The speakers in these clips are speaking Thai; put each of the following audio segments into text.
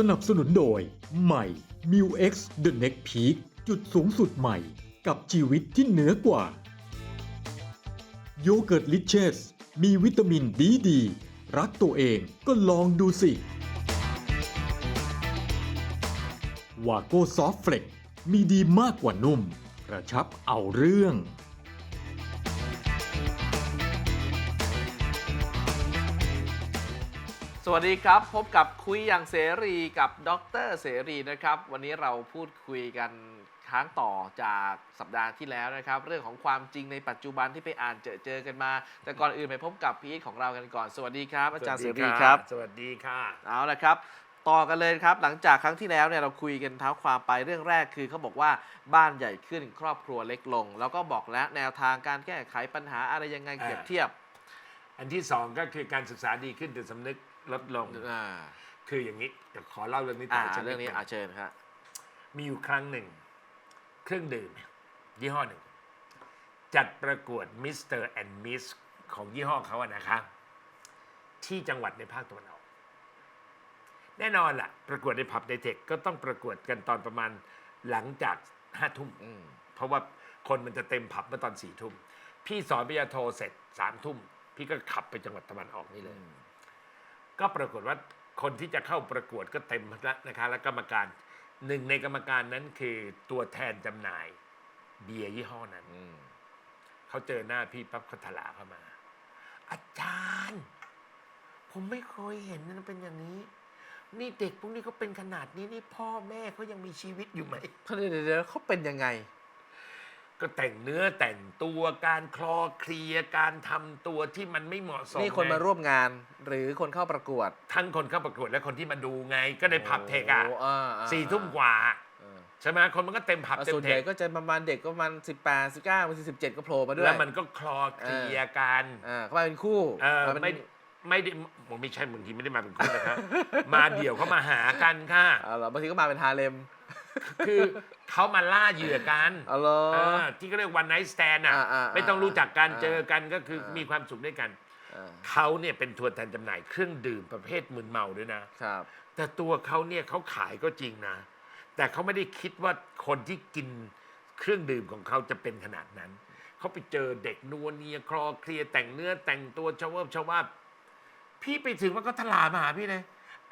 สนับสนุนโดย ใหม่ m u X The Next Peak จุดสูงสุดใหม่กับชีวิตที่เหนือกว่า โยเกิร์ตลิเชส มีวิตามินดีดี รักตัวเองก็ลองดูสิ วาโก้ซอฟเฟลกมีดีมากกว่านุ่ม กระชับเอาเรื่อง สวัสดีครับ พบกับคุยอย่างเสรีกับดรเสรีนะครับ วันนี้เราพูดคุยกันค้างต่อจากสัปดาห์ที่แล้วนะครับ เรื่องของความจริงในปัจจุบันที่ไปอ่านเจอเจอกันมา แต่ก่อนอื่นไปพบกับพีทของเรากันก่อน สวัสดีครับ อาจารย์เสรีครับ สวัสดีค่ะเอาละครับ ต่อกันเลยครับ หลังจากครั้งที่แล้วเนี่ยเราคุยกันเท้าความไปเรื่องแรกคือเขาบอกว่าบ้านใหญ่ขึ้นครอบครัวเล็กลง แล้วก็บอกแล้วแนวทางการแก้ไขปัญหาอะไรยังไงเปรียบเทียบ อันที่สองก็คือการศึกษาดีขึ้นแต่สำนึก ลดลง อ่าคืออย่างนี้เดี๋ยวขอเล่าเรื่องนี้ต่อ่าอสักดเรื่องนี้หอาเชิญครับมีอยู่ครั้งหนึ่ง เครื่องดื่ม ยี่ห้อหนึ่ง จัดประกวดมิสเตอร์แอนด์มิสของยี่ห้อเขาอะนะคะ ที่จังหวัดในภาคตะวันออก แน่นอนล่ะ ประกวดในผับในเทคก็ต้องประกวดกันตอนประมาณหลังจากห้าทุ่ม อืมเพราะว่าคนมันจะเต็มผับเมื่อตอนสี่ทุ่ม พี่สอนปริญญาโทเสร็จสามทุ่ม พี่ก็ขับไปจังหวัดตะวันออกนี่เลย ก็ปรากฏว่าคนที่จะเข้าประกวดก็เต็มแล้วนะคะและกรรมการหนึ่งในกรรมการนั้นคือตัวแทนจำหน่าย เบียร์ยี่ห้อนั้นอืมเขาเจอหน้าพี่ปั๊บเขาถลาเข้ามา อาจารย์ ผมไม่เคยเห็นนะเป็นอย่างนี้ นี่เด็กพวกนี้เขาเป็นขนาดนี้นี่พ่อแม่เขายังมีชีวิตอยู่ไหมเดี๋ยวเดี๋ยวเดี๋ยวเขาเป็นยังไง ก็แต่งเนื้อแต่งตัวการคลอเคลียร์การทำตัวที่มันไม่เหมาะสมนี่คนไงมาร่วมงานหรือคนเข้าประกวดทั้งคนเข้าประกวดและคนที่มาดูไง ก็ในผับเทคอะโอ่าอ่าสี่ทุ่มกว่าอ่าใช่ไหมคนมันก็เต็มผับอ่าเต็ส่มวนเทใหญ่คก็จะประมาณเด็กก็ประมาณสิบแปดสิบเก้าบางทีสิบเจ็ดก็โผล่มาด้วยแล้วมันก็คลอเคลียร์กัน อ่าเขามาเป็นคู่เออมาเป็น ไม่ไม่ได้ผมไม่ใช่บางทีไม่ได้มาเป็นคู่นะครับ มาเดี่ยวเขามาหากันค่ะอ่าเหรอบางทีก็มาเป็นฮาเลม คือเขามาล่าเหยื่อกันอ๋อเหรอ เออที่เขาเรียกวันไนท์สแตนอะอ่าอ่าไม่ต้องรู้จักกันอ่า เจอกันก็คืออามีมีความสุขด้วยกัน อ่าเขาเนี่ยเป็นทัวร์แทนจำหน่ายเครื่องดื่มประเภทมึนเมาด้วยนะ ครับ แต่ตัวเขาเนี่ยเขาขายก็จริงนะ แต่เขาไม่ได้คิดว่าคนที่กินเครื่องดื่มของเขาจะเป็นขนาดนั้น เขาไปเจอเด็กนัวเนียคลอเคลียร์แต่งเนื้อแต่งตัวชาวเวบชาวว่าบพี่ไปถึงว่าก็ถลามาหาพี่เลย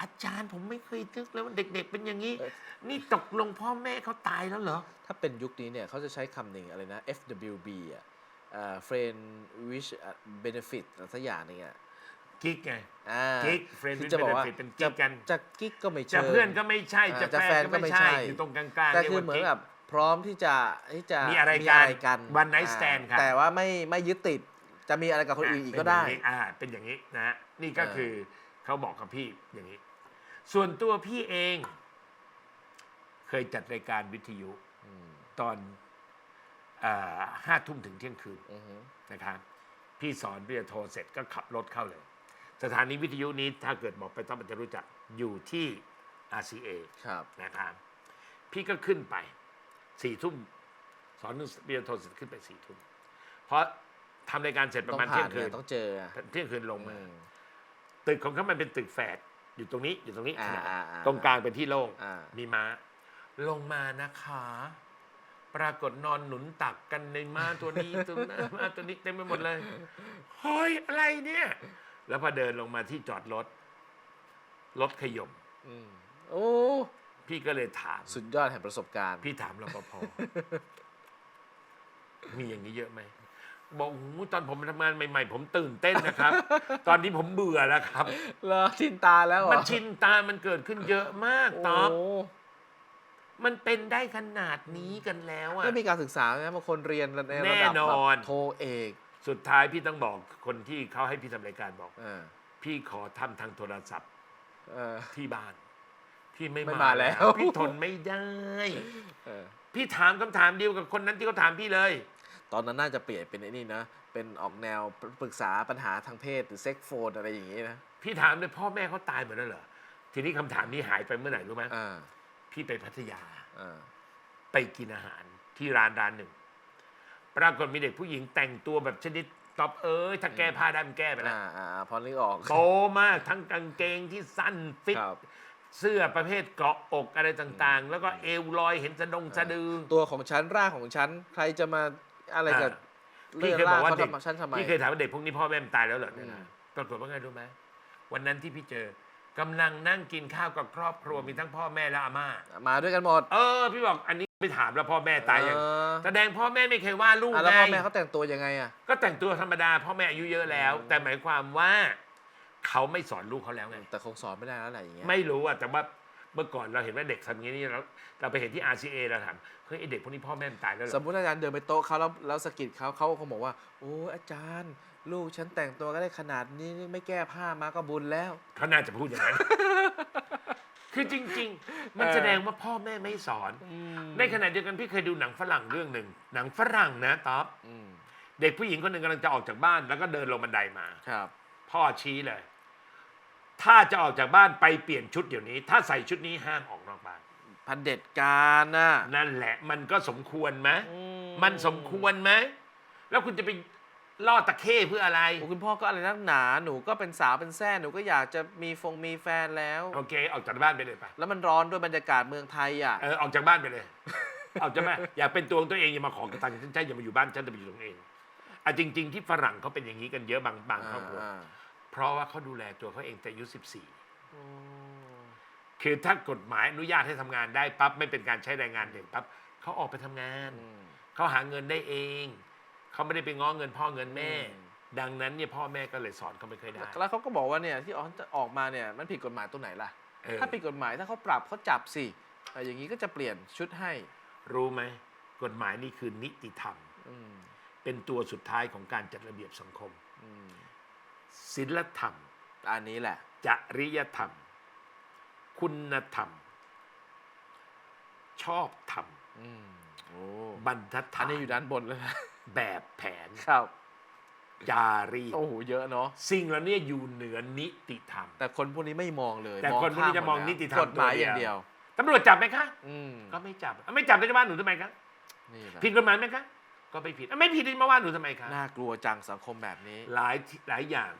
อาจารย์ผมไม่เคยนึกเลยว่าเด็ก ๆ เป็นอย่างนี้เอ้ยนี่ตกลงพ่อแม่เขาตายแล้วเหรอ ถ้าเป็นยุคนี้เนี่ยเขาจะใช้คำหนึ่งอะไรนะ FWB อะอ่า friend wish benefit อะไรสักอย่างหนึงอะกิ๊กไงอ่ากิ๊ก friend คือ with จะบอกว่า benefit เป็นกิ๊กกันจะกิ๊กก็ไม่จะเชิงเพื่อนก็ไม่ใช่อ่าจะจะแฟแฟนนก็ก็ไม่ไม่ใช่ใช่ อยู่ตรงกลางๆแต่รียกคือว่าเหมือนกิ๊กแบบพร้อมที่จะที่จะมีอะไรกันกัน One night stand อ่าค่ะแต่ว่าไม่ไม่ยึดติดจะมีอะไรกับคนอื่นอีกก็ได้เป็นอย่างนี้อ่า เป็นอย่างนี้นะฮะนี่ก็เออคือเขาบอกกับพี่อย่างนี้ ส่วนตัวพี่เอง เคยจัดรายการวิทยุอืมตอนห้าทุ่มถึงเที่ยงคืนอือฮึนะครับพี่สอนพี่จะโทรเสร็จก็ขับรถเข้าเลย สถานีวิทยุนี้ถ้าเกิดบอกไปต้องมันจะรู้จักอยู่ที่ RCA ครับนะครับพี่ก็ขึ้นไปสี่ทุ่มสอนเรียนโทรเสร็จขึ้นไปสี่ทุ่มเพราะทำรายการเสร็จปต้อระงมาณผ่าเที่นยงคืเนี่ยนต้องเจออะเที่ยงคืนลงมาอืมตึกของเขามันเป็นตึกแฝด อยู่ตรงนี้อยู่ตรงนี้ อ่าขนาดอ่าอ่าตรงกลางเป็นที่โล่งอ่า มีม้า ลงมานะคะ ปรากฏนอนหนุนตักกันในม้าตัวนี้ ตัวนั้นม้าตัวนี้เต็มไปหมดเลยเฮ้ยอะไรเนี่ย แล้วพอเดินลงมาที่จอดรถรถขยม อืมโอ้พี่ก็เลยถาม สุดยอดแห่งประสบการณ์ พี่ถามรปภ มีอย่างนี้เยอะไหม บอกโอ้โหตอนผมทำงานใหม่ๆ ผมตื่นเต้นนะครับ ตอนนี้ผมเบื่อแล้วครับ เหรอชินตาแล้วเหรอมันชินตามันเกิดขึ้นเยอะมากโอ้ต๊อบมันเป็นได้ขนาดนี้กันแล้วอะ ไม่มีการศึกษาไหมบางคนเรียนในแน่ระดับนแบบอนโทเอกสุดท้ายพี่ต้องบอกคนที่เขาให้พี่ทำรายการบอกอ่าพี่ขอทำทางโทรศัพท์เออ ที่บ้าน พี่ไม่ไม่มามาแล้ว พี่ทนไม่ได้ เออพี่ถามคำถามเดียวกับคนนั้นที่เขาถามพี่เลย ตอนนั้นน่าจะเปลี่ยนเป็นไอ้นี่นะ เป็นออกแนวปรึกษาปัญหาทางเพศหรือเซ็กโฟนอะไรอย่างงี้นะ พี่ถามเลยพ่อแม่เขาตายหมดแล้วเหรอ ทีนี้คำถามนี้หายไปเมื่อไหร่รู้ไหมอ่าพี่ไปพัทยา อ่าไปกินอาหารที่ร้านร้านหนึ่ง ปรากฏมีเด็กผู้หญิงแต่งตัวแบบชนิดตอบเอ้ยถ้าแก้ผ้าได้มันแก้ไปแล้ว อ่าอ่าพอนึกออก โตมากทั้งกางเกงที่สั้นฟิต ครับ เสื้อประเภทเกาะอกอะไรต่างๆ แล้วก็เอวลอยเห็นสะดงสะดือ ตัวของฉันร่างของฉัน ใครจะมา อะไรกับพี่เลื่อนเคยบร่าองกว่าเขาเด็กทำฉันทำไมพี่เคยถามว่าเด็กพวกนี้พ่อแม่มันตายแล้วเหรอเนี่ยอืนะมปรากฏว่าไงรู้ไหมวันนั้นที่พี่เจอกำลังนั่งกินข้าวกับครอบครัวมีทั้งพ่อแม่และอาม่ามาด้วยกันหมด เออ พี่บอกอันนี้ไปถามแล้วพ่อแม่ตายยังเออแสดงพ่อแม่ไม่เคยว่าลูกอะแล้วไงพ่อแม่เขาแต่งตัวยังไงอะก็แต่งตัวธรรมดาพ่อแม่อายุเยอะแล้วอืมแต่หมายความว่าเขาไม่สอนลูกเขาแล้วไงแต่คงสอนไม่ได้แล้วแหละอย่างเงี้ยไม่รู้อะแต่ว่า เมื่อก่อนเราเห็นว่าเด็กทำอย่างนี้นี่เราเราไปเห็นที่ RCA เราถามเฮ้ยไอเด็กพวกนี้พ่อแม่มันตายแล้วเหรสอ มมติอาจารย์เดินไปโต๊ะเขาแล้วแล้วสะกิดเขาเขาคงบอกว่า โอ้อาจารย์ ลูกฉันแต่งตัวก็ได้ขนาดนี้นี่ไม่แก้ผ้ามาก็บุญแล้ว เขาน่าจะพูดอย่างนั้น คือจริง ๆ มันเออ แสดงว่าพ่อแม่ไม่สอน ในขณะเดียวกันพี่เคยดูหนังฝรั่งเรื่องหนึ่ง หนังฝรั่งนะต๊อบอืมเด็กผู้หญิงคนหนึ่งกำลังจะออกจากบ้าน แล้วก็เดินลงบันไดมา ครับ พ่อชี้เลย ถ้าจะออกจากบ้านไปเปลี่ยนชุดเดี๋ยวนี้ ถ้าใส่ชุดนี้ห้ามออกนอกบ้าน พันเด็จการน่ะ นั่นแหละมันก็สมควรไหมอืมันสมควรไหมแล้วคุณจะไปล่อตะเข้เพื่ออะไร โอ้คุณพ่อก็อะไรนักหนาหนูก็เป็นสาวเป็นแซ่หนูก็อยากจะมีฟงมีแฟนแล้ว โอเค ออกจากบ้านไปเลยไป แล้วมันร้อนด้วยบรรยากาศเมืองไทยอะเออออกจากบ้านไปเลย ออกจากบ้านอยากเป็นตัวของตัวเองอย่ามาขอกระตังค์ฉันใช่อย่ามาอยู่บ้านฉันจะไปอยู่ตรงเองอะจริง ๆ ที่ฝรั่งเขาเป็นอย่างนี้กันเยอะบางบางครอบครัว อ่า เพราะว่าเขาดูแลตัวเขาเองแต่อายุ14โอ้คือถ้ากฎหมายอนุญาตให้ทำงานได้ปั๊บไม่เป็นการใช้แรงงานเด็กปั๊บเขาออกไปทำงานอืมเขาหาเงินได้เองเขาไม่ได้ไปง้อเงินพ่อเงินแม่อืมดังนั้นเนี่ยพ่อแม่ก็เลยสอนเขาไม่ค่อยได้แล้วเขาก็บอกว่าเนี่ยที่ออกออกมาเนี่ยมันผิดกฎหมายตรงไหนล่ะเออถ้าผิดกฎหมายถ้าเขาปรับเขาจับสิเอออย่างนี้ก็จะเปลี่ยนชุดให้รู้ไหมกฎหมายนี่คือนิติธรรมอืมเป็นตัวสุดท้ายของการจัดระเบียบสังคมอืม ศีลธรรม อันนี้แหละ จริยธรรม คุณธรรม ชอบธรรมอืมโอ้บรรทัดอัฐานนนี้อยู่ด้านบนเลยนะแบบแผน ครับ จารีตโอ้โหเยอะเนาะสิ่งเหล่านี้อยู่เหนือนิติธรรม แต่คนพวกนี้ไม่มองเลยแต่คนพวกนี้จะมองข้าหดนิติธรรมกฎหมายตัวเดีอยวย่างเดียว ตำรวจจับไหมคะ อืมก็ไม่จับอะไม่จับแล้วจะว่าหนูทำไมคะนี่แหละผิดกฎหมายไหมคะ ก็ไม่ผิดอะไม่ผิดจะมาว่าหนูทำไมคะน่ากลัวจังสังคมแบบนี้ หลายที่หลายอย่าง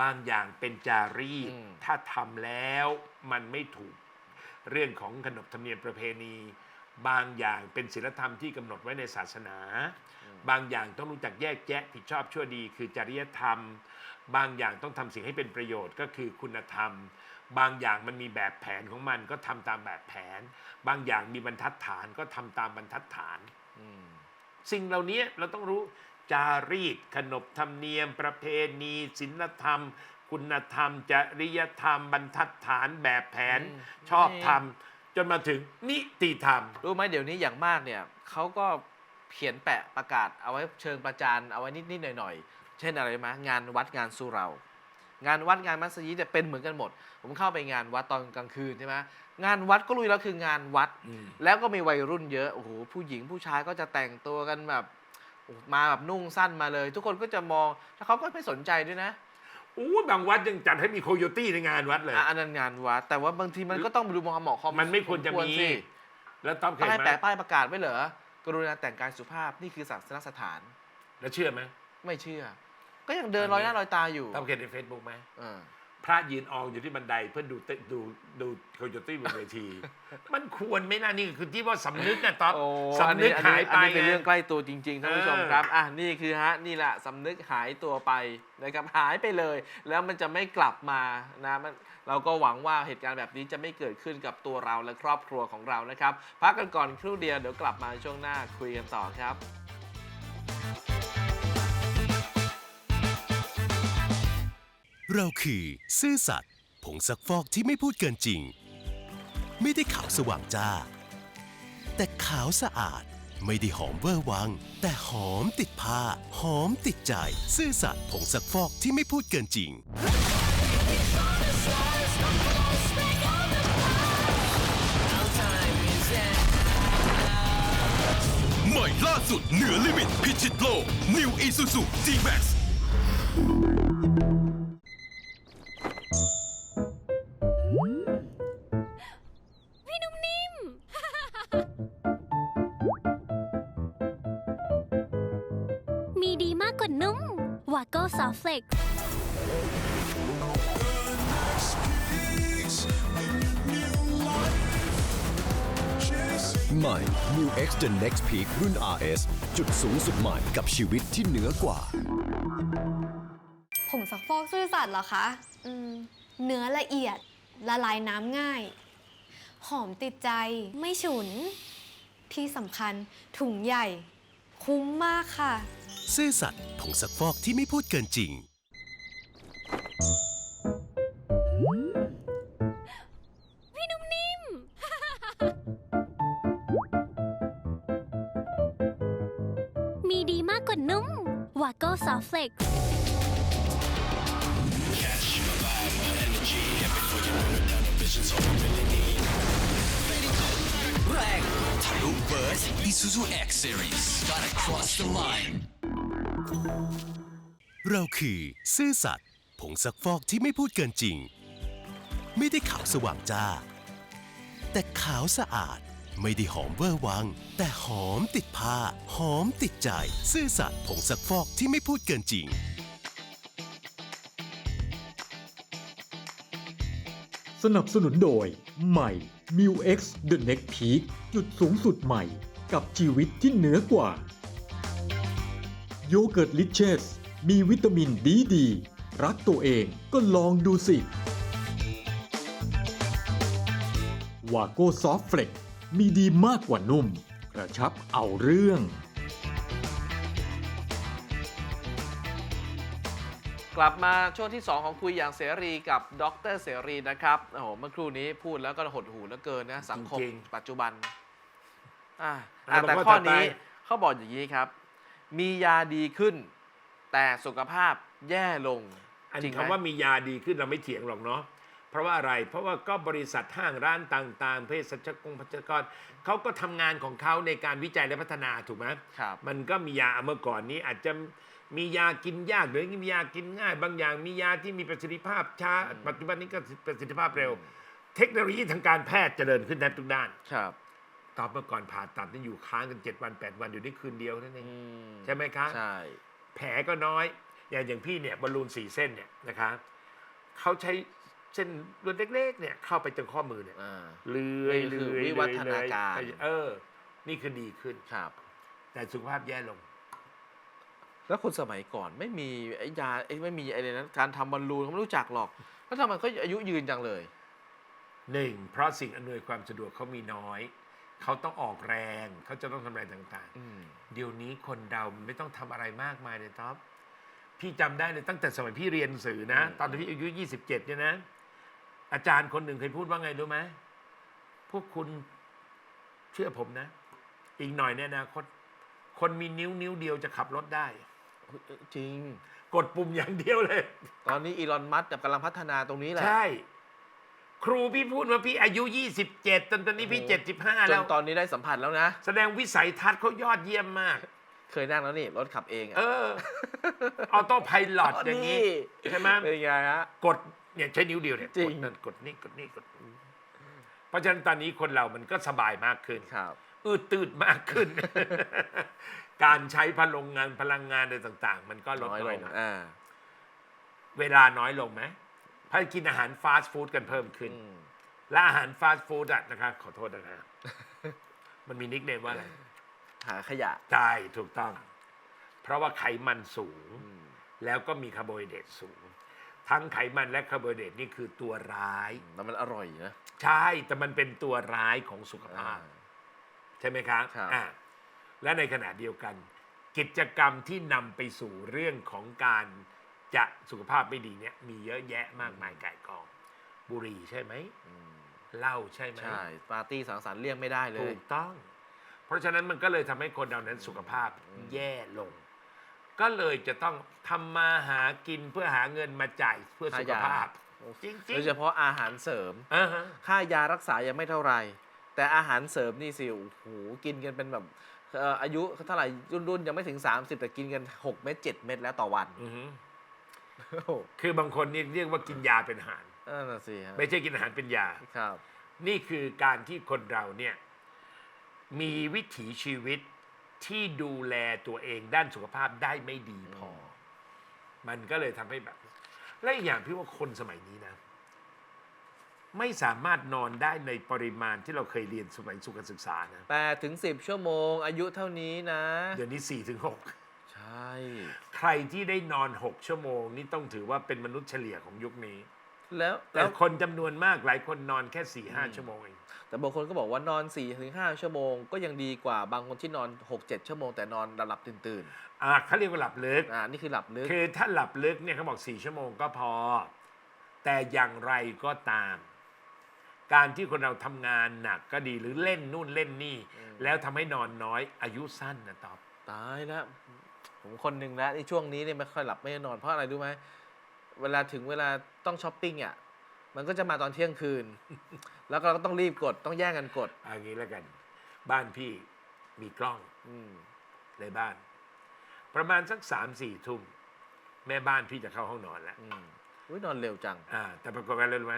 บางอย่างเป็นจารีตอืม ถ้าทำแล้วมันไม่ถูก เรื่องของขนบธรรมเนียมประเพณี บางอย่างเป็นศีลธรรมที่กำหนดไว้ในศาสนา บางอย่างต้องรู้จักแยกแยะผิดชอบชั่วดี คือจริยธรรม บางอย่างต้องทำสิ่งให้เป็นประโยชน์ก็คือคุณธรรม บางอย่างมันมีแบบแผนของมันก็ทำตามแบบแผน บางอย่างมีบรรทัดฐานก็ทำตามบรรทัดฐาน อืม สิ่งเหล่านี้เราต้องรู้จารีตขนบธรรมเนียม ประเพณีศีลธรรม คุณธรรม จริยธรรม บรรทัดฐานแบบแผนอืมชอบธรรม จนมาถึงนิติธรรม รู้ไหมเดี๋ยวนี้อย่างมากเนี่ยเขาก็เขียนแปะประกาศเอาไว้เชิงประจานเอาไว้นิดๆหน่อยๆ เช่นอะไรไหมงานวัดงานสุเหรา งานวัดงานมัสยิดเนี่ยเป็นเหมือนกันหมด ผมเข้าไปงานวัดตอนกลางคืนใช่ไหมงานวัดก็รู้อยู่แล้วคืองานวัดอืมแล้วก็มีวัยรุ่นเยอะโอ้โหผู้หญิงผู้ชายก็จะแต่งตัวกันแบบโอ้โหมาแบบนุ่งสั้นมาเลย ทุกคนก็จะมองแล้วเขาก็ไม่สนใจด้วยนะอู้บางวัดยังจัดให้มีโคโยตี้ในงานวัดเลยอะอันนั้นงานวัด แต่ว่าบางทีมันก็ต้องดูมองเหมาะความมันไม่ควรจะมีสิแล้วต้องเคต้องยให้ไหมแปะป้ายประกาศไว้เหรอกรุณาแต่งกายสุภาพนี่คือศาสนสถาน แล้วเชื่อไหมไม่เชื่อ ก็ยังเดินลอยหน้าลอยตาอยู่ต้องเห็นในเฟซบุ๊กไหมเออพระยืนอองอยู่ที่บันไดเพื่อดูเตดูดูโคโยตี้บนเวที มันควรไหมนะนี่คือที่ว่าสำนึกนะต๊อบโอ้สำนึกอัหายไปอันนี้เป็นไงเรื่องใกล้ตัวจริงๆท่านผู้ชมเออครับ อะนี่คือฮะนี่แหละสำนึกหายตัวไปนะครับหายไปเลย แล้วมันจะไม่กลับมานะมันเราก็หวังว่าเหตุการณ์แบบนี้จะไม่เกิดขึ้นกับตัวเราและครอบครัวของเรานะครับ พักกันก่อนครู่เดียวเดี๋ยวกลับมาช่วงหน้าคุยกันต่อครับ เราคือซื่อสัตย์ผงซักฟอกที่ไม่พูดเกินจริง ไม่ได้ขาวสว่างจ้า แต่ขาวสะอาดไม่ได้หอมเวอร์วัง แต่หอมติดผ้า หอมติดใจ ซื่อสัตย์ผงซักฟอกที่ไม่พูดเกินจริง ใหม่ล่าสุดเหนือลิมิตพิชิตโลก New Isuzu G-Max วาโก้ซอฟเฟล็กซ์ใหม่ New X The Next Peak รุ่น RS จุดสูงสุดใหม่กับชีวิตที่เหนือกว่า ผงซักฟอกซื่อสัตย์เหรอคะอืมเนื้อละเอียด ละลายน้ำง่าย หอมติดใจไม่ฉุน ที่สำคัญถุงใหญ่ คุ้มมากค่ะ ซื่อสัตย์ผงซักฟอกที่ไม่พูดเกินจริง พี่นุ่มนิ่ม มีดีมากกว่านุ่ม วาโก้ซอฟเฟล็กซ์ Isuzu X Series. Gotta cross the line. เราคือ ซื่อสัตย์ผงซักฟอกที่ไม่พูดเกินจริง ไม่ได้ขาวสว่างจ้า แต่ขาวสะอาดไม่ได้หอมเวอร์วัง แต่หอมติดผ้า หอมติดใจ ซื่อสัตย์ผงซักฟอกที่ไม่พูดเกินจริง สนับสนุนโดย ใหม่ m u X The Next Peak จุดสูงสุดใหม่ กับชีวิตที่เหนือกว่า โยเกิร์ตลิเชสมีวิตามินดีดี รักตัวเองก็ลองดูสิ วาโก้ซอฟเฟล็กมีดีมากกว่านุ่ม กระชับเอาเรื่อง กลับมาช่วงที่ 2 ของคุยอย่างเสรีกับดรเสรีนะครับโอ้โหเมื่อครู่นี้พูดแล้วก็หดหูเหลือเกินนะ สังคมจริง ปัจจุบันอ่าอะแต่บอกว่าข้อต่อไปนี้เขาบอกอย่างนี้ครับ มียาดีขึ้น แต่สุขภาพแย่ลง อันจริงไหม คำว่ามียาดีขึ้นเราไม่เถียงหรอกเนาะเพราะว่าอะไรเพราะว่าก็บริษัทห้างร้านต่างๆเภสัชกรพัชกรเขาก็ทำงานของเขาในการวิจัยและพัฒนาถูกไหมครับ มันก็มียาเมื่อก่อนนี้อาจจะมียากินยากหรือมียากินง่าย บางอย่างมียาที่มีประสิทธิภาพช้าปัจจุบันนี้ก็ประสิทธิภาพเร็ว เทคโนโลยีทางการแพทย์เจริญขึ้นแทบทุกด้าน ครับ ตอนเมื่อก่อนผ่าตัดนี่อยู่ค้างกัน7วัน8วันอยู่ได้คืนเดียวนั่นเองอืมใช่ไหมคะใช่แผลก็น้อย อย่างอย่างพี่เนี่ยบอลลูนสี่เส้นเนี่ยนะคะเขาใช้เส้นเลือดเล็กๆเนี่ยเข้าไปจนข้อมือเนี่ยอ่าเลื่อยนี่คือเลื่อยวิวัฒนาการเลื่อยเออ นี่คือดีขึ้นครับ แต่สุขภาพแย่ลง แล้วคนสมัยก่อนไม่มีไอ้ยาไอ้ไม่มีอะไรนั้นการทำบอลลูนเขาไม่รู้จักหรอกแล้วทำไมเขาอายุยืนจังเลยหนึ่งเพราะสิ่งอำนวยความสะดวกเขามีน้อย เขาต้องออกแรง เขาจะต้องทำอะไรต่าง อืม ๆ เดี๋ยวนี้คนเราไม่ต้องทำอะไรมากมายเลยท็อปพี่จำได้เลยตั้งแต่สมัยพี่เรียนหนังสือนะตอนที่พี่อายุยี่สิบเจ็ดเนี่ยนะ อาจารย์คนหนึ่งเคยพูดว่าไงรู้ไหมพวกคุณเชื่อผมนะ อีกหน่อยเนี่ยนะคนคนมีนิ้วนิ้วเดียวจะขับรถได้ จริง กดปุ่มอย่างเดียวเลย ตอนนี้อีลอนมัสก์กำลังพัฒนาตรงนี้แหละ ใช่ ครูพี่พูดว่าพี่อายุ 27ตอนตอนนี้พี่โอ้โห75 จแล้นว ตอนนี้ได้สัมผัสแล้วนะ แสดงวิสัยทัศน์เขายอดเยี่ยมมาก เคยนั่งแล้วนี่ รถขับเองอะเออ ออโต้ไพลอตอย่างนี้ ใช่ไหม เป็นไงฮะ กดเนี่ยใช้นิ้วเดียวเนี่ยจริกง ดนั่นกดนี่กดนี่กดนี่เพราะฉะนั้นตอนนี้คนเรามันก็สบายมากขึ้น ครับ อืดตืดมากขึ้น การใช้พลังงานพลังงานอะไรต่าง ๆ มันก็ลดน้อยน้ลอยงลงอ่า เวลาน้อยลงไหม เพราะกินอาหารฟาสต์ฟู้ดกันเพิ่มขึ้นอืมและอาหารฟาสต์ฟู้ดอะนะครับขอโทษนะครับมันมีนิกเนมว่าอะไรหาขยะ ใช่ถูกต้อง เพราะว่าไขมันสูงอืมแล้วก็มีคาร์โบไฮเดรตสูง ทั้งไขมันและคาร์โบไฮเดรตนี่คือตัวร้าย แล้วมันอร่อยนะ ใช่ แต่มันเป็นตัวร้ายของสุขภาพ ใช่ไหมครับครับ อ่าและในขณะเดียวกัน กิจกรรมที่นำไปสู่เรื่องของการ จะสุขภาพไม่ดีเนี่ยมีเยอะแยะมากมายก่ายกอง บุหรี่ใช่ไหมอืมเหล้าใช่ไหมใช่ปาร์ตี้สังสรรค์เลี่ยงไม่ได้เลถูยกต้อง เพราะฉะนั้นมันก็เลยทำให้คนเรานั้นสุขภาพแย่ลง ก็เลยจะต้องทำมาหากินเพื่อหาเงินมาจ่ายเพื่อสุขภาพจริงโดยเฉพาะอาหารเสริมๆอ่าฮะค่ายารักษายังไม่เท่าไหรแต่อาหารเสริมนี่สิโอ้โหกินกันเป็นแบบเอ่ออายุเท่าไหร่รุ่นรุ่นยังไม่ถึง 30 แต่กินกัน 6 เม็ด7เม็ดแล้วต่อวันอือฮึโอ้โห คือบางคนนี่เรียกว่ากินยาเป็นอาหารนั่นน่ะสิฮะไม่ใช่กินอาหารเป็นยา ครับ นี่คือการที่คนเราเนี่ยมีวิถีชีวิตที่ดูแลตัวเองด้านสุขภาพได้ไม่ดีพอ มันก็เลยทำให้แบบ และอีกอย่างพี่ว่าคนสมัยนี้นะ ไม่สามารถนอนได้ในปริมาณที่เราเคยเรียนสมัยสุขศึกษานะ แปดถึงสิบชั่วโมง อายุเท่านี้นะ เดี๋ยวนี้4ี่ถึงหใช่ ใครที่ได้นอน 6 ชั่วโมง นี่ต้องถือว่าเป็นมนุษย์เฉลี่ยของยุคนี้ แล้วแต่แล้วคนจำนวนมากหลายคนนอนแค่4ี่ห้าชั่วโมงเอง แต่บางคนก็บอกว่านอน4ี่ถึงห้าชั่วโมงก็ยังดีกว่าบางคนที่นอน 6-7 ชั่วโมงแต่นอนหลับๆตื่นอ่าเขาเรียกว่าหลับลึก ๆอ่านี่คือหลับลึก คือถ้าหลับลึกเนี่ยเขาบอกสี่ชั่วโมงก็พอ แต่อย่างไรก็ตาม การที่คนเราทำงานหนักก็ดีหรือเล่นนู่นเล่นนี่อืมแล้วทำให้นอนน้อยอายุสั้นนะตอบตายแล้ว ผมคนหนึ่งแล้วในช่วงนี้เนี่ยไม่ค่อยหลับไม่ได้นอนเพราะอะไรรู้ไหมเวลาถึงเวลาต้องช้อปปิ้งอะมันก็จะมาตอนเที่ยงคืน แล้วเราก็ต้องรีบกดต้องแย่งกันกดเอางี้แล้วกัน บ้านพี่มีกล้องอืมในบ้าน ประมาณสักสามสี่ทุ่มแม่บ้านพี่จะเข้าห้องนอนแล้วอืมอุ้ยนอนเร็วจังอ่าแต่ปรากฏว่าอะไรรู้ไหม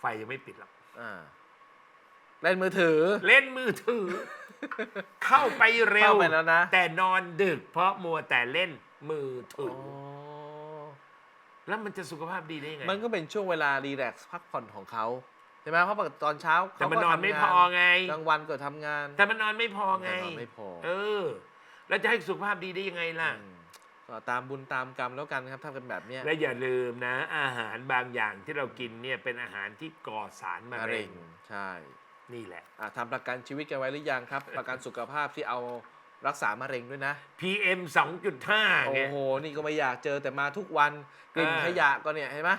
ไฟยังไม่ปิดหรอกอ่า เล่นมือถือ เล่นมือถือ เข้าไปเร็วเข้าไปแล้วนะ แต่นอนดึก เพราะมัวแต่เล่นมือถือ๋อออแล้วมันจะสุขภาพดีได้ยังไงมันก็เป็นช่วงเวลารีแลกซ์พักผ่อนของเขาใช่ไหมเพราะปกติตอนเช้าแต่เขามันก็นอนไม่พอไง กลางวันก็ทำงานแต่มันนอนไม่พอไงแต่นอนไม่พอเออ แล้วจะให้สุขภาพดีได้ยังไงล่ะอืมก็ตามบุญตามกรรมแล้วกันครับทำกันแบบเนี้ยและอย่าลืมนะ อาหารบางอย่างที่เรากินเนี่ยเป็นอาหารที่ก่อสารมะมะเร็เร็งง ใช่ นี่แหละ อะทำประกันชีวิตกันไว้หรือยังครับ ประกันสุขภาพที่เอารักษามะเร็งด้วยนะ PM 2.5โอ้เนี่ย โห นี่ก็ไม่อยากเจอแต่มาทุกวันกลิ่นอ่า ขยะก็เนี่ยเห็นไหม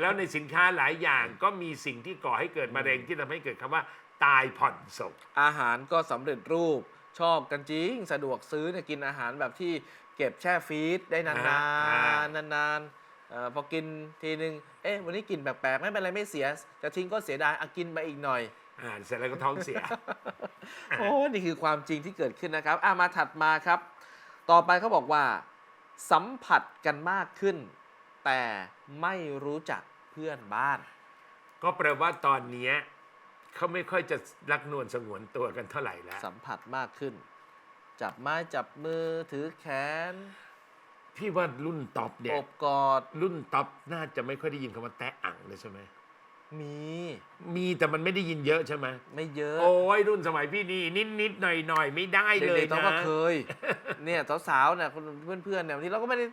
แล้วในสินค้าหลายอย่างก็มีสิ่งที่ก่อให้เกิดมะเร็งที่ทำให้เกิดคำว่าตายผ่อนศพ อาหารก็สำเร็จรูปชอบกันจริง สะดวกซื้อเนี่ยกินอาหารแบบที่เก็บแช่ฟรีซได้นานอ่าๆนานๆเอ่อพอกินทีนึง เอ๊ะ วันนี้กินแปลกๆ ไม่เป็นไรไม่เสีย จะทิ้งก็เสียดายอะกินไปอีกหน่อย อ่าเสร็จแล้วก็ท้องเสีย โอ้นี่คือความจริงที่เกิดขึ้นนะครับอะมาถัดมาครับ ต่อไปเขาบอกว่า สัมผัสกันมากขึ้น แต่ไม่รู้จักเพื่อนบ้าน ก็แปลว่าตอนเนี้ยเขาไม่ค่อยจะรักนวลสงวนตัวกันเท่าไหร่แล้ว สัมผัสมากขึ้น จับไม้จับมือถือแขนพี่ว่ารุ่นท็อปเนี่อยบกอดรุ่นท็อปน่าจะไม่ค่อยได้ยินคำว่าแตะอ่างเลยใช่ไหม มี มีแต่มันไม่ได้ยินเยอะใช่ไหมไม่เยอะโอ้ยรุ่นสมัยพี่นี่นิดนิดๆหน่อยหน่อยๆไม่ได้เลยเด็กๆเรานะก็เคย เนี่ยสาวๆเนี่ยคนเพื่อนๆเนี่ยบางทีเราก็ไม่ได้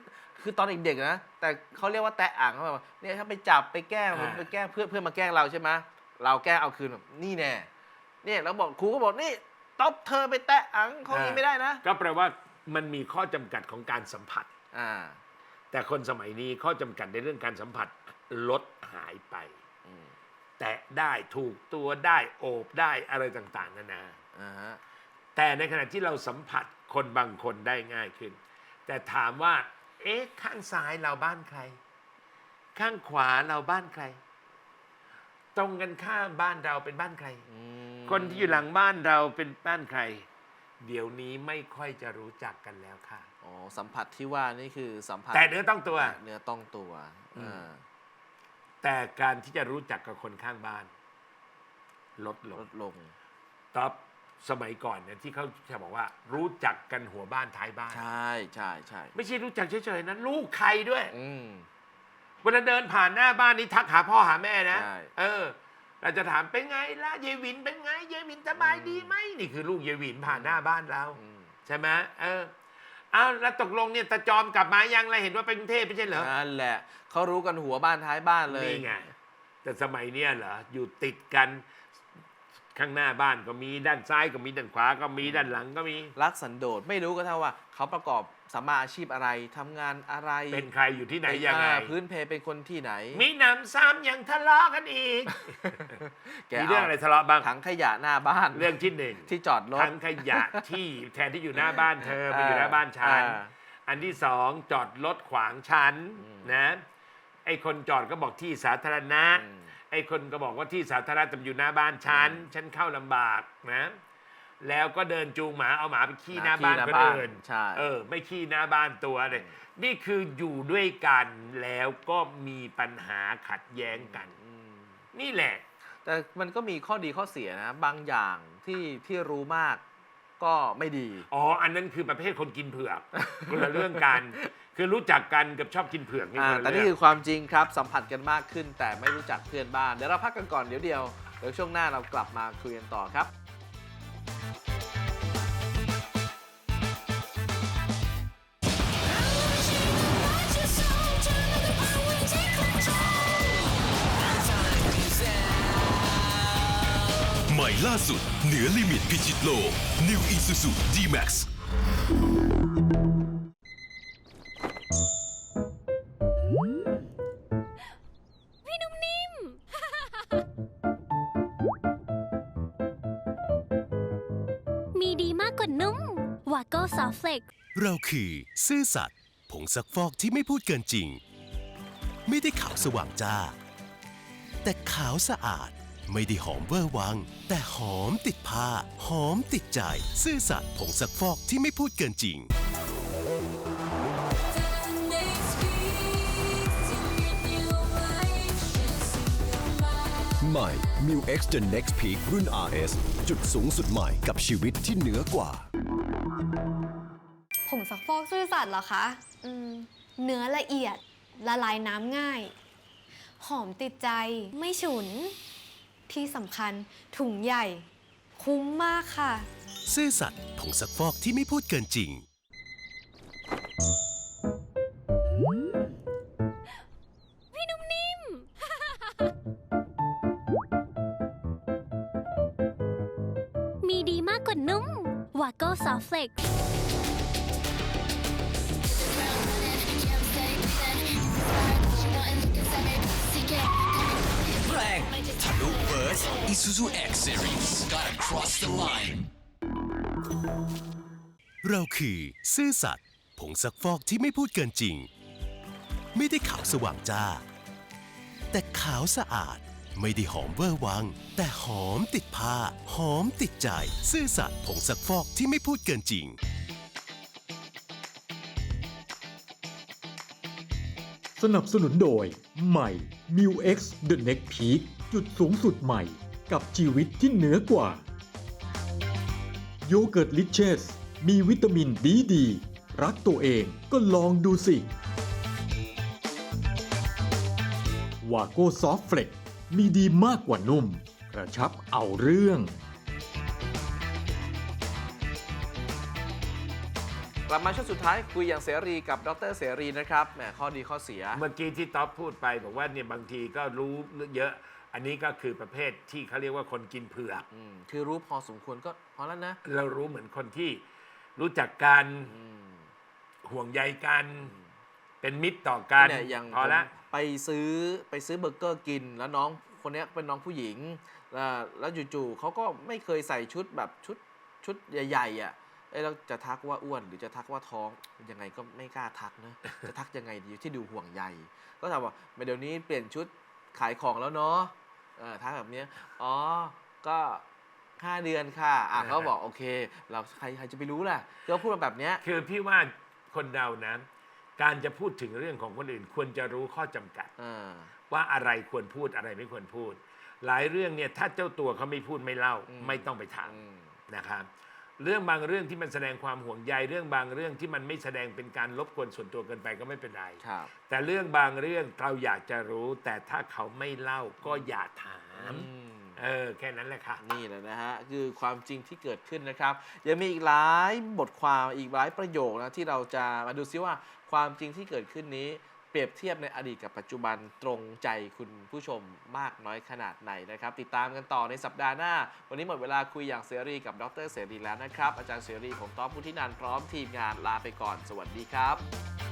คือตอนเด็กๆนะแต่เขาเรียกว่าแตะอ่างเขาแบบเนี่ยถ้าไปจับไปแกล้งมันไปแกล้งเพื่อนเพื่อนมาแกล้งเราใช่ไหมเราแกล้งเอาคืนแบบนี่แน่เนี่ยเราบอกครูก็บอกนี่ตบเธอไปแตะอ่างเขาอย่างนี้ไม่ได้นะก็แปลว่ามันมีข้อจำกัดของการสัมผัส อ่า แต่คนสมัยนี้ข้อจำกัดในเรื่องการสัมผัสลดหายไปอืม แตะได้ถูกตัวได้โอบได้อะไรต่างๆนานา อ่าฮะแต่ในขณะที่เราสัมผัสคนบางคนได้ง่ายขึ้น แต่ถามว่า เอ๊ะ ข้างซ้ายเราบ้านใคร ข้างขวาเราบ้านใคร ตรงกันข้ามบ้านเราเป็นบ้านใคร อืมคนที่อยู่หลังบ้านเราเป็นบ้านใคร เดี๋ยวนี้ไม่ค่อยจะรู้จักกันแล้วค่ะ อ๋อสัมผัสที่ว่านี่คือสัมผัสแต่เนื้อต้องตัว เนื้อต้องตัวอืม อ่า แต่การที่จะรู้จักกับคนข้างบ้าน ลดลลงดลงต๊อบสมัยก่อนเนี่ยที่เขาจะบอกว่า รู้จักกันหัวบ้านท้ายบ้าน ใช่ใช่ใช่ไม่ใช่รู้จักเฉยๆนะลูกใครด้วยอืมเวลาเดินผ่านหน้าบ้านนี้ทักหาพ่อหาแม่นะใช่เออเราจะถามเป็นไงล่ะเยายหวินเป็นไงเยายหวินสบายดีไหมนี่คือลูกเยายหวินผ่านหน้าบ้านเรา อืม ใช่ไหมเออ อ้าวแล้วตกลงเนี่ยตาจอมกลับมายังไรเห็นว่าไปกรุงเทพไม่ใช่เหรอนั่นแหละเขารู้กันหัวบ้านท้ายบ้านเลยนี่ไงแต่สมัยเนี้ยเหรออยู่ติดกันข้างหน้าบ้านก็มีด้านซ้ายก็มีด้านขวาก็มีด้านหลังก็มี รักสันโดษไม่รู้ก็เท่าว่าเขาประกอบ สัมมาอาชีพอะไรทำงานอะไรเป็นใครอยู่ที่ไหนยังไงอ่าพื้นเพเป็นคนที่ไหน มีหนำซ้ำยังทะเลาะกันอีก แกมีเรื่องอะไรทะเลาะบ้าง ถังขยะหน้าบ้านเรื่องที่หนึ่งที่จอดรถถังขยะที่แทนที่อยู่หน้าบ้านเธอไปอยู่หน้าบ้านฉันอ่าอันที่สองจอดรถขวางฉันอืมนะไอ้คนจอดก็บอกที่สาธารณะอืมไอ้คนก็บอกว่าที่สาธารณะแต่มันอยู่หน้าบ้านฉัน ฉันเข้าลำบากนะ แล้วก็เดินจูงหมาเอาหมาไปขี้หน้าบ้านขี้หน้าคนบ้านอื่นใช่ เออ ไม่ขี้หน้าบ้านตัวเลย นี่คืออยู่ด้วยกันแล้วก็มีปัญหาขัดแย้งกันอืมนี่แหละ แต่มันก็มีข้อดีข้อเสียนะ บางอย่างที่ที่รู้มากก็ไม่ดี อ๋อ อันนั้นคือประเภทคนกินเผือกคนละเรื่องกัน คือคือรู้จักกันกับชอบกินเผือกนี่อ่าคนละแต่นี่เรื่คือองความจริงครับ สัมผัสกันมากขึ้นแต่ไม่รู้จักเพื่อนบ้าน เดี๋ยวเราพักกันก่อนเดี๋ยวเดียว เดี๋ยวช่วงหน้าเรากลับมาคุยกันต่อครับ ใหม่ล่าสุด เหนือลิมิตพิชิตโลก New Isuzu D-Max วาโก้ซอฟเฟล็กเราคือซื่อสัตย์ผงซักฟอกที่ไม่พูดเกินจริง ไม่ได้ขาวสว่างจ้า แต่ขาวสะอาดไม่ได้หอมเวอร์วัง แต่หอมติดผ้า หอมติดใจ ซื่อสัตย์ผงซักฟอกที่ไม่พูดเกินจริง ใหม่ m i X The Next Peak รุ่น RS จุดสูงสุดใหม่กับชีวิตที่เหนือกว่าผงซั กฟอกซื่อสัตย์เหรอคะ อืม เนื้อละเอียด ละลายน้ำง่าย หอมติดใจ ไม่ฉุน ที่สำคัญถุงใหญ่ คุ้มมากค่ะ ซื่อสัตย์ผงซักฟอกที่ไม่พูดเกินจริง พี่นุ่มนิ่ม มีดีมากกว่านุ่ม วาโก้ซอฟเฟล็ก งทะลุเบิร์ส Isuzu X Series gotta cross the line เราคือ ซื่อสัตย์ผงซักฟอกที่ไม่พูดเกินจริง ไม่ได้ขาวสว่างจ้า แต่ขาวสะอาดไม่ได้หอมเวอร์วัง แต่หอมติดผ้า หอมติดใจ ซื่อสัตย์ผงซักฟอกที่ไม่พูดเกินจริง สนับสนุนโดย ใหม่ m i X The Next Peak จุดสูงสุดใหม่ กับชีวิตที่เหนือกว่า โยเกิร์ตลิเชส มีวิตามินดีดี รักตัวเองก็ลองดูสิ วาโก้ซอฟเฟลกมีดีมากกว่านุ่ม กระชับเอาเรื่อง กลับมาช่วงสุดท้ายคุยอย่างเสรีกับดรเสรีนะครับแหมข้อดีข้อเสีย เมื่อกี้ที่ท็อปพูดไปบอกว่าเนี่ยบางทีก็รู้เยอะ อันนี้ก็คือประเภทที่เขาเรียกว่าคนกินเผือก อืมคือรู้พอสมควรก็พอแล้วนะเรารู้เหมือนคนที่รู้จักกันอืม ห่วงใยกัน เป็นมิตรต่อกันเนี่ยอย่างพอละ ผมไปซื้อไปซื้อเบอร์เกอร์กิน แล้วน้องคนเนี้ยเป็นน้องผู้หญิง แล้วแล้วจู่ๆเขาก็ไม่เคยใส่ชุดแบบชุดชุดใหญ่ๆอะ เอ้ยเราจะทักว่าอ้วนหรือจะทักว่าท้องยังไงก็ไม่กล้าทักนะจะทักยังไงดีที่ดูห่วงใยก็ถามว่าเดี๋ยวนี้เปลี่ยนชุดขายของแล้วเนาะเออทักแบบเนี้ยอ๋อก็ห้าเดือนค่ะอะเขาบอกโอเค เราใครใครจะไปรู้ล่ะก็พูดมาแบบเนี้ยคือพี่ว่าคนเรานะการจะพูดถึงเรื่องของคนอื่น ควรจะรู้ข้อจำกัดอ่าว่าอะไรควรพูดอะไรไม่ควรพูด หลายเรื่องเนี่ยถ้าเจ้าตัวเขาไม่พูดไม่เล่าอืมไม่ต้องไปถามอืมนะครับ เรื่องบางเรื่องที่มันแสดงความห่วงใยเรื่องบางเรื่องที่มันไม่แสดงเป็นการรบกวนส่วนตัวเกินไปก็ไม่เป็นไร ครับ แต่เรื่องบางเรื่องเราอยากจะรู้ แต่ถ้าเขาไม่เล่าก็อย่าถาม อืม เออ แค่นั้นแหละค่ะ นี่แหละนะฮะ คือความจริงที่เกิดขึ้นนะครับ ยังมีอีกหลายบทความอีกหลายประโยคนะที่เราจะมาดูซิว่าความจริงที่เกิดขึ้นนี้ เปรียบเทียบในอดีตกับปัจจุบันตรงใจคุณผู้ชมมากน้อยขนาดไหนนะครับ ติดตามกันต่อในสัปดาห์หน้า วันนี้หมดเวลาคุยอย่างเสรีกับดรเสรีแล้วนะครับ อาจารย์เสรีผมต้อมพุทธินันพร้อมทีมงานลาไปก่อน สวัสดีครับ